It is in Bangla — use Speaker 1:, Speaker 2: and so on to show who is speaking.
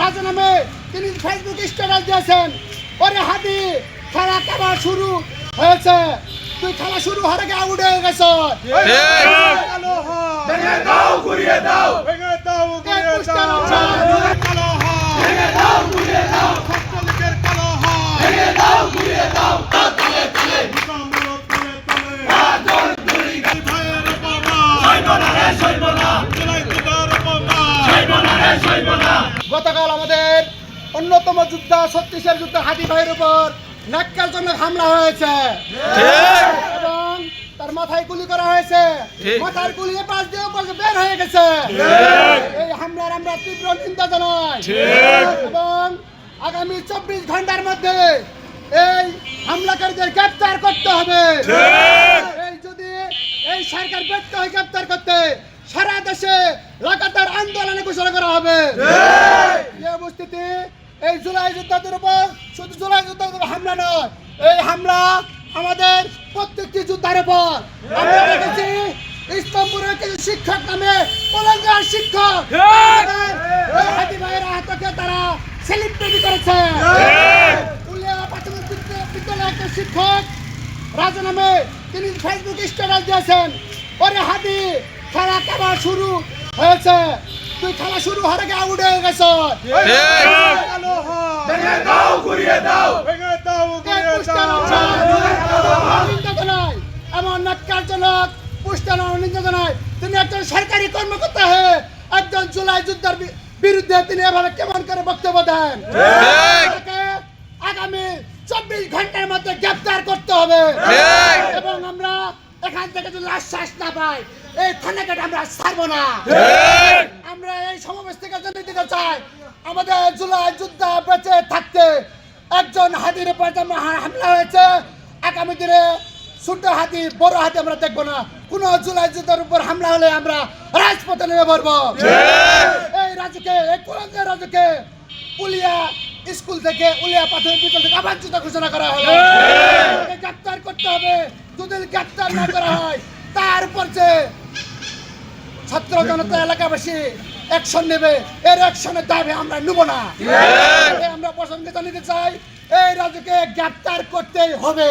Speaker 1: রাজু নামে তিনি ফেসবুক স্ট্যাটাস দিয়েছেন। ওরে হাতি খেলা কেবল শুরু হয়েছে। তুই খেলা শুরু হওয়ার আগে আউট হয়ে গেছ। অন্যতম যোদ্ধা ছত্রিশের যুদ্ধ হাতি ভাইয়ের উপর নাক্কালজনক হামলা হয়েছে। এবং তার মাথায় গুলি করা হয়েছে। মাথার গুলি পাশ দিয়ে বের হয়ে গেছে। এই হামলার আমরা তীব্র চিন্তা জানাই। এবং আগামী চব্বিশ ঘণ্টার মধ্যে এই হামলাকারীদের গ্রেপ্তার করতে হবে। এই যদি এই সরকার ব্যর্থ হয় গ্রেপ্তার করতে সারা দেশে লাগাতার আন্দোলনে ঘোষণা করা হবে। এই অবস্থিতি এই জুলাই যোদ্ধাদের উপর শুধু জুলাই যোদ্ধাদের হামলা নয় এই হামলা আমাদের প্রত্যেকটি যোদ্ধার উপর। আমরা দেখেছি ইসলামপুরের কিছু শিক্ষক নামে কলেজের শিক্ষক। হাতি ভাইয়ের হাতকে তারা সেলিব্রেটি করেছে। প্রাথমিক বিদ্যালয়ের একটা শিক্ষক রাজা নামে তিনি ফেসবুক স্ট্যাটাস দিয়েছেন। ওরে হাতি খেলা কেবল শুরু হয়েছে। তুই খেলা শুরু হওয়ার আগে আউট হয়ে গেছ।
Speaker 2: ভেঙে দাও ঘুরিয়ে দাও।
Speaker 3: ভেঙে দাও
Speaker 1: এই
Speaker 3: গুড়িয়ে
Speaker 1: পুষ্টার অংশ
Speaker 3: দাও
Speaker 1: এমন নাট্যার্জনক পুষ্টার নিন্দা জানাই। তিনি একজন সরকারি কর্মকর্তা হয়ে একজন জুলাই যুদ্ধের বিরুদ্ধে তিনি এভাবে কেমন করে বক্তব্য দেন? আগামী চব্বিশ ঘণ্টার মধ্যে গ্রেপ্তার করতে হবে। এবং আমরা এখান থেকে যদি আশ্বাস না পাই এই থানাঘাট আমরা ছাড়বো না। আমরা এই সমাবেশ থেকে জানিয়ে দিতে চাই আমাদের জুলাই যুদ্ধ বেঁচে থাকতে একজন হাতির হামলা হয়েছে আগামী দিনে ছোট হাতি বড় হাতি আমরা দেখব না। কোন জুলাই যুদ্ধের উপর হামলা হলে আমরা রাজপথে নেমে পড়ব। এই রাজুকে এই কুলঙ্গের রাজুকে উলিয়া স্কুল থেকে উলিয়া প্রাথমিক বিদ্যালয় থেকে আবার যুদ্ধ ঘোষণা করা হলো। গ্রেপ্তার করতে হবে। যদি গ্রেপ্তার না করা হয় তার উপর যে ছাত্র জনতা এলাকাবাসী অ্যাকশন নেবে। এর অ্যাকশনের দাবি আমরা নেব না। আমরা প্রসঙ্গে জানিতে চাই এই রাজুকে গ্রেপ্তার করতেই হবে।